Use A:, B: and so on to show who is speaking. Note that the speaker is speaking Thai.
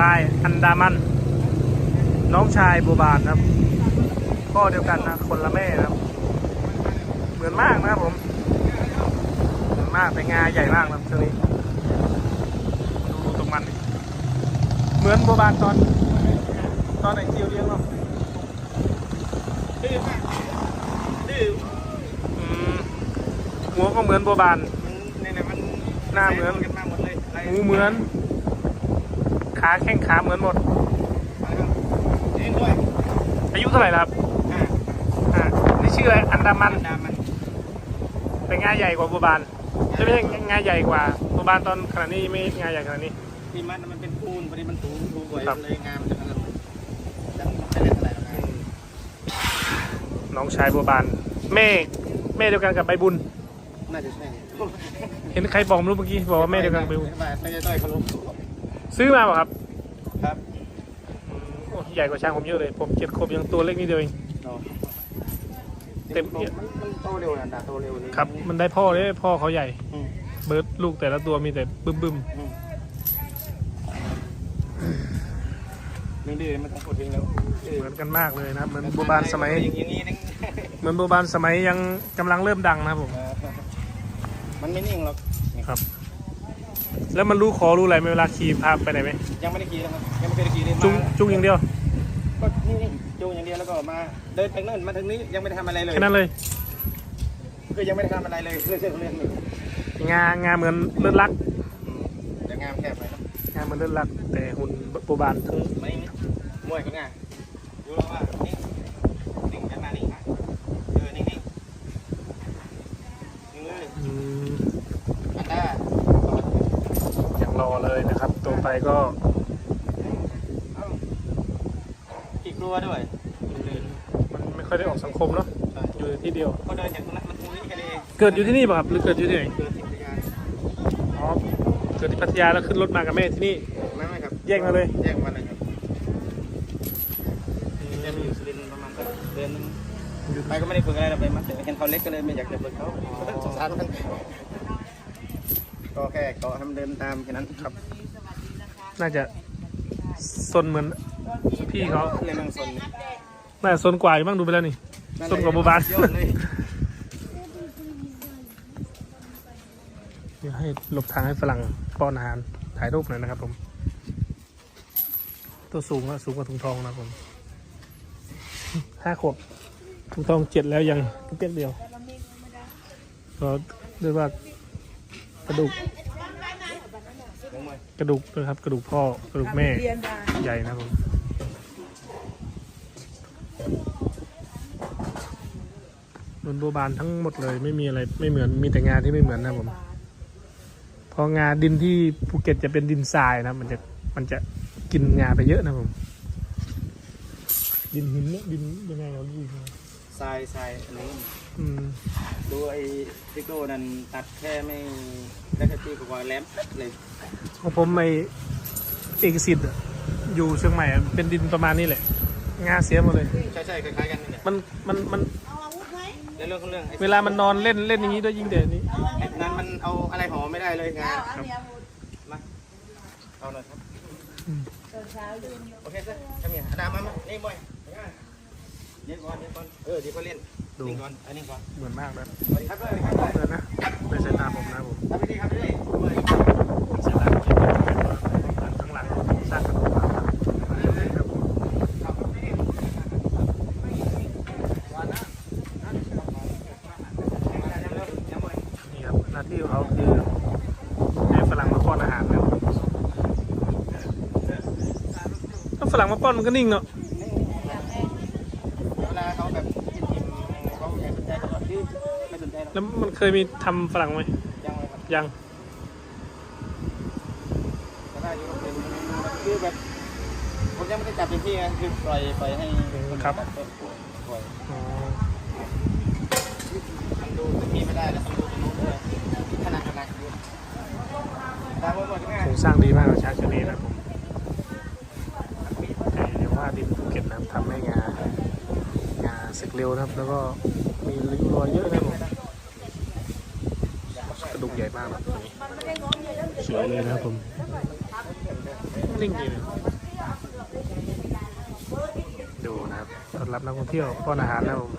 A: บายอันดามัน น้องชายบัวบานครับพ่อเดียวกันนะ คนละแม่ครับ เหมือนมากนะครับผมเหมือนมากแต่งาใหญ่มากครับช่วงนี้ดูตรงมันดิเหมือนบัวบานตอน ตอนไหนเจียวเลี้ยงเนาะ
B: ดื้อมากดื้อ
A: อืมหัวก็เหมือนบัวบาน
B: มันเนี่ยนะมัน
A: หน้าเหมือน
B: กันมาหมดเลยอะไร
A: หูเหมือน ขาแข้งขาเหมือนหมด
B: อะไรครับเองด้วย
A: อายุเท่าไหร่แล้วครับ
B: อ่า
A: อ่านี่ชื่ออะไรอันดามัน
B: ดามัน
A: เป็นงาใหญ่กว่าบัวบานไม่ใช่งาใหญ่กว่าบัวบานตอนขนาดนี้ไม่งาใหญ่ขนาดนี้
B: ที่มันมันเป็นปูนพอดีมันสูงสูงกว่า
A: ครับ
B: เลยงามจะขนาดนั้นจังไม่ได้เท่าไหร่หรอกนะ
A: น้องชายบัวบานแม่แม่เดียวกันกับใบบุญ
B: น่าจะใช่
A: เห็นใครบอกไม่รู้เมื่อกี้บอกว่าแม่เดียวกันกับใบบุญ
B: ไม่ใช่ต้อยเขาลง
A: ซื้อมาเปล่ะครับ
B: ครับ
A: อืมโอ้ใหญ่กว่าช้างผมเยอะเลย ผมเจ็ดขวบยังตัวเล็กนิดเดียวเอง
B: เนาะ
A: เต็ม
B: มันมันโตเร็วนะดาโตเร็วนี่
A: ครับ มันได้พ่อเลยพ่อเขาใหญ่
B: อืม
A: เบิร์ดลูกแต่ละตัวมีแต่บึ้มบึ้ม
B: อืมไม่ดื้อมันต้องกดเองแล้วดื้
A: ๆเหมือนกันมากเลยนะครับ เหมือนบัวบานสมัย
B: อย่างนี้นึง
A: เหมือนบัวบานสมัยยังกำลังเริ่มดังนะครับผม
B: เออ มันไม่นิ่งหรอก
A: ครับ แล้วมันรู้ขอรู้อะไรไหมเวลาขี่พาไปไหนไหม
B: ยังไม่ได้ขี่นะครับยังไม่เคยได้ขี่เลย
A: จุง
B: มา
A: จุงอย่างเดียว
B: ก็นี่นี่จูงอย่างเดียวแล้วก็มาเดินไปนั่นมาทางนี้ยังไม่ได้ทำอะไรเลย
A: แค่นั้นเลย
B: คือยังไม่ได้ทำอะไรเลยเรื่องเรื่องเรื่องหนึ่ง
A: งางาเหมือนเลือดลัก
B: จะงามแคบไปนะ
A: งาเหมือนเลือดลัก แต่หุ่นบัวบานทั้ง
B: ไม่นี่มวยก็ง่ายดูแล้วว่านี่นิ่งกันมานิ่งเออนิ่งนิ่งนิ่งเลย
A: อืม
B: อันด้า
A: ยัง รอเลยนะครับ ตัวไปก็
B: เอ้าขี่กลัวด้วย
A: มันไม่ค่อยได้ออกสังคมเนาะอยู่ที่เดียว
B: ก็เดินจากตรงนั้นมาตรงนี้แค่นี้เอง
A: เกิดอยู่ที่นี่ป่ะครับหรือเกิดอยู่ที่ไหน
B: เดินที่พัทยา
A: อ๋อเกิดที่พัทยาแล้วขึ้นรถมากับแม่ที่นี่
B: ไม่ไม่ครับ
A: แยกมาเลย
B: แยกมาเลยครับจะมีอยู่สุรินทร์ประมาณสักเดือนนึงไปก็ไม่ได้ฝึกอะไรเราไปมาแต่เห็นเขาเล็กก็เลยไม่อยากจะฝึกเขาสงสารมัน ก็แค่เกาะให้มันเดินตามแค่นั้นครับ
A: น่าจะซนเหมือนพี่เขา
B: เล่นมังสน
A: น่าจะซนกว่าอยู่บ้างดูไปแล้วนี่ซนกว่าบัวบาน
B: ยอดเลย
A: เดี๋ยวให้หลบทางให้ฝรั่งป้อนอาหารถ่ายรูปหน่อยนะครับผม ตัวสูงอะสูงกว่าถุงทองนะครับผมห้าขวบถุงทองเจ็ดแล้วยังเปียกเดียวก็เรียกว่าก ระดูก กระดูกนะครับ กระดูกพ่อกระดูกแม่ใหญ่นะครับผมบนโบบานทั้งหมดเลยไม่มีอะไรไม่เหมือนมีแต่งานที่ไม่เหมือนนะผมพองาดินที่ภูเก็ตจะเป็นดินทรายนะ มันจะมันจะกินงาไปเยอะนะผม ดินหินเนี่ยดินยังไงเราดิ
B: ทรายทรายอันนี้
A: อืม
B: ดูไอ้ทิกโก้นั่นตัดแค่ไม่ได้แค่ตีกว่าแหลมเลย
A: ของผมไอเอกสิทธิ์อะอยู่เชียงใหม่อะเป็นดินประมาณนี้แหละ งาเสียหมดเลย
B: ใช่ใช่คล้ายๆกันนี่แหละ
A: มันมันมัน
B: ในเรื่องของเรื่องไอ้
A: เวลามันนอนเล่นเล่นอย่างนี้ด้วยยิ่งเด่นนี้
B: ไอ้นั้นมันเอาอะไรห่อไม่ได้เลยงานมาเอาหน่อยครับโอเคสิทำยังไงอาดามมามานี่บอย เย็นก่อนเย็นก่อนเออเดี๋ยวก็เล่นนิ่งก่อนอันนี้ก่อน
A: เหมือนมากเลย
B: สวัสดีครับสวัสดีครับ
A: เลยนะในสายตาผมนะผม
B: ทำไปดีครับพี่
A: สายตาผมจะเป็นข้างหลังสร้างกระดูกมาครับผมนี่ครับหน้าที่ของเขาคือให้ฝรั่งมาป้อนอาหารนะครับถ้าฝรั่งมาป้อนมันก็นิ่งเนาะ
B: เวลาเขาแบบอิ่มๆเขาอยากสนใจเขาก็ดื้อ ไม่สนใจหรอก
A: แล้วมันเคยมีทำฝรั่งไหม
B: ยังเลยครับ
A: ยัง
B: ก็ได้อยู่เป็นคือแบบผมยังไม่ได้จับเป็นที่ไงคือปล่อยปล่อยให้คนจับปล่อย
A: อ๋อ
B: ทำดูตรงนี้ไม่ได้แล้วทำดูตรงนู้นด้วยขนาดขนาดอยู่ตามหมดง่าย
A: โครงสร้างดีมากนะชาชนีนะครับผมแต่เดี๋ยวว่าดินภูเก็ตนะครับทำให้งางาเสกเร็วนะครับ แล้วก็มีริ้วรอยเยอะนะครั บผมกระดูกใหญ่มากแบบนี้สวยเลยนะครับผมจริงๆดูนะครับต้อนรับนักท่องเที่ยวป้อนอาหารนะครับผม